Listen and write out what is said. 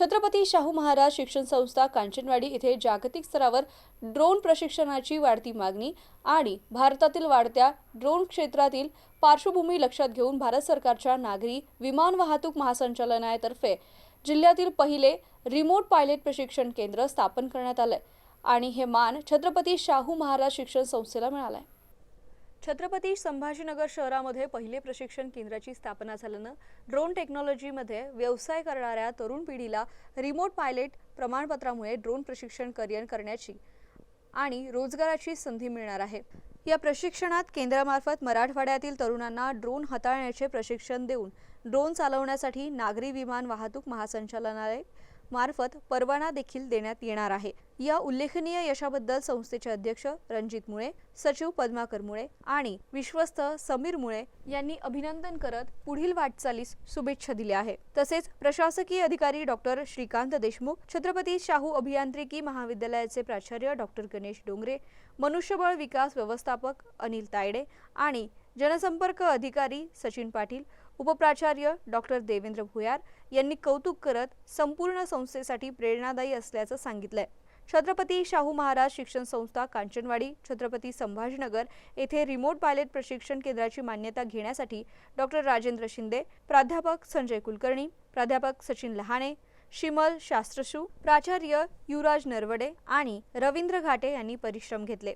छत्रपती शाहू महाराज शिक्षण संस्था कांचनवाडी इथे जागतिक स्तरावर ड्रोन प्रशिक्षणाची वाढती मागणी आणि भारतातील वाढत्या ड्रोन क्षेत्रातील पार्श्वभूमी लक्षात घेऊन भारत सरकारच्या नागरी विमान वाहतूक महासंचालनालयातर्फे जिल्ह्यातील पहिले रिमोट पायलट प्रशिक्षण केंद्र स्थापन करण्यात आलंय. आणि हे मान छत्रपती शाहू महाराज शिक्षण संस्थेला मिळालाय. छत्रपती संभाजीनगर शहरामध्ये पहिले प्रशिक्षण केंद्राची स्थापना झाल्यानं ड्रोन टेक्नॉलॉजीमध्ये व्यवसाय करणाऱ्या तरुण पिढीला रिमोट पायलट प्रमाणपत्रामुळे ड्रोन प्रशिक्षण करिअर करण्याची आणि रोजगाराची संधी मिळणार आहे. या प्रशिक्षणात केंद्रामार्फत मराठवाड्यातील तरुणांना ड्रोन हाताळण्याचे प्रशिक्षण देऊन ड्रोन चालवण्यासाठी नागरी विमान वाहतूक महासंचालनालय मार्फत परवाना देखील देण्यात येणार आहे. या उल्लेखनीय यशाबद्दल संस्थेचे अध्यक्ष रणजित मुळे सचिव पद्माकर मुळे आणि विश्वस्त समीर मुळे यांनी अभिनंदन करत पुढील वाटचालीस शुभेच्छा दिल्या आहे तसेच प्रशासकीय अधिकारी डॉक्टर श्रीकांत देशमुख छत्रपती शाहू अभियांत्रिकी महाविद्यालयाचे प्राचार्य डॉक्टर गणेश डोंगरे मनुष्यबळ विकास व्यवस्थापक अनिल तायडे आणि जनसंपर्क अधिकारी सचिन पाटील उपप्राचार्य डॉक्टर देवेंद्र भुयार यांनी कौतुक करत संपूर्ण संस्थेसाठी प्रेरणादायी असल्याचं सांगितलंय. छत्रपती शाहू महाराज शिक्षण संस्था कांचनवाडी छत्रपती संभाजीनगर येथे रिमोट पायलट प्रशिक्षण केंद्राची मान्यता घेण्यासाठी डॉक्टर राजेंद्र शिंदे प्राध्यापक संजय कुलकर्णी प्राध्यापक सचिन लहाणे शिमल शास्त्रशू प्राचार्य युवराज नरवडे आणि रवींद्र घाटे यांनी परिश्रम घेतले.